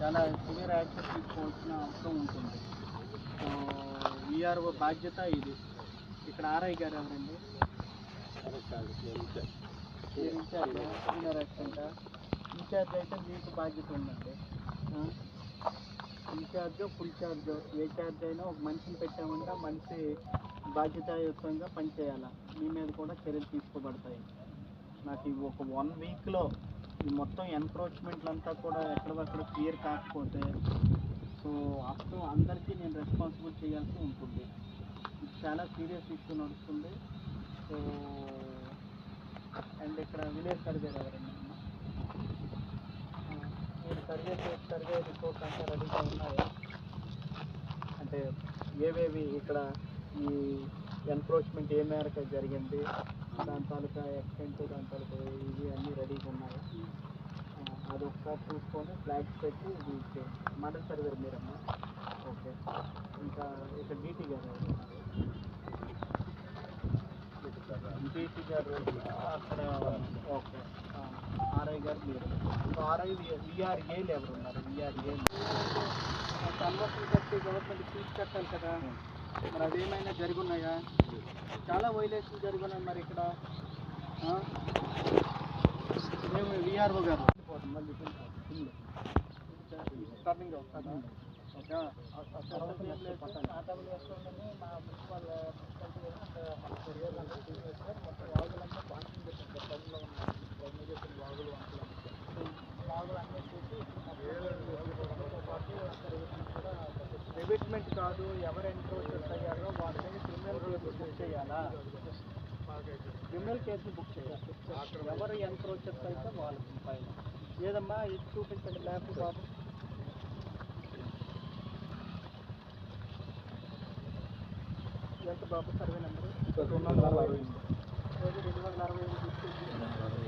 చాలా severe action తీసుకోవాల్సిన అవసరం ఉంటుంది. సో విఆర్ఓ బాధ్యత ఇది. ఇక్కడ ఆర్ఐ గారు ఎవరండి? ఇన్ఛార్జ్ సీనియర్ యాక్సిడెంట్ ఇన్ఛార్జ్ అయితే మీకు బాధ్యత ఉందండి. Incharge full charge. ఏ ఛార్జ్ అయినా ఒక మనిషిని పెట్టామంటే మనిషి బాధ్యతాయుతంగా పనిచేయాలి? మీ మీద కూడా చర్యలు తీసుకోబడతాయి. నాకు ఒక వన్ వీక్లో ఈ మొత్తం ఎన్క్రోచ్మెంట్లు అంతా కూడా ఎక్కడక్కడ క్లియర్ కాకపోతే సో అప్పుడు అందరికీ నేను రెస్పాన్సిబుల్ చేయాల్సి ఉంటుంది. ఇది చాలా సీరియస్ ఇష్యూ నడుస్తుంది. సో అండ్ ఇక్కడ విలేజ్ సర్వే ఎవరండి మీరు సర్వే చేసి సర్వే రిపోర్ట్ అంతా రెడీగా ఉన్నాయా? అంటే ఏవేవి ఇక్కడ ఈ ఎన్క్రోచ్మెంట్ ఏ మేరకు జరిగింది? దాని తాలూకా ఎక్స్టెంట్ దాని తాలూకా ఇవి అన్నీ రెడీగా ఉన్నాయి? ఒకసారి చూసుకొని ఫ్లాగ్స్ పెట్టి ఇది చేయండి మండల సర్వేర్ మీరమ్మా? ఓకే. ఇంకా ఇక్కడ డీటీ గారు డీటీ గారు అక్కడ ఓకే. ఆర్ఐ గారు మీరు. ఆర్ఐ విఆర్ఏలు ఎవరు ఉన్నారు? విఆర్ఏ కన్వర్షన్ కట్టి గవర్నమెంట్ ఫీజు కట్టాలి కదా. మరి అది ఏమైనా జరిగి ఉన్నాయా చాలా వైలేషన్ జరుగున్నాయి మరి ఇక్కడ. మేము విఆర్ఓ గారు? టర్నింగ్ టర్నింగ్ ఓకే మా కాదు ఎవరు ఎన్క్రోచర్స్ అయ్యారో వాళ్ళ క్రిమినల్ కేసు బుక్ చేయాలా. క్రిమినల్ కేసులు బుక్ చేయాలి ఎవరు ఎన్క్రోచర్స్ అయితే వాళ్ళకి పైన ఏదమ్మా? ఇది చూపించండి ల్యాప్ బాబు. ఎంత బాబు? Survey number? రెండు వందల అరవై ఎనిమిది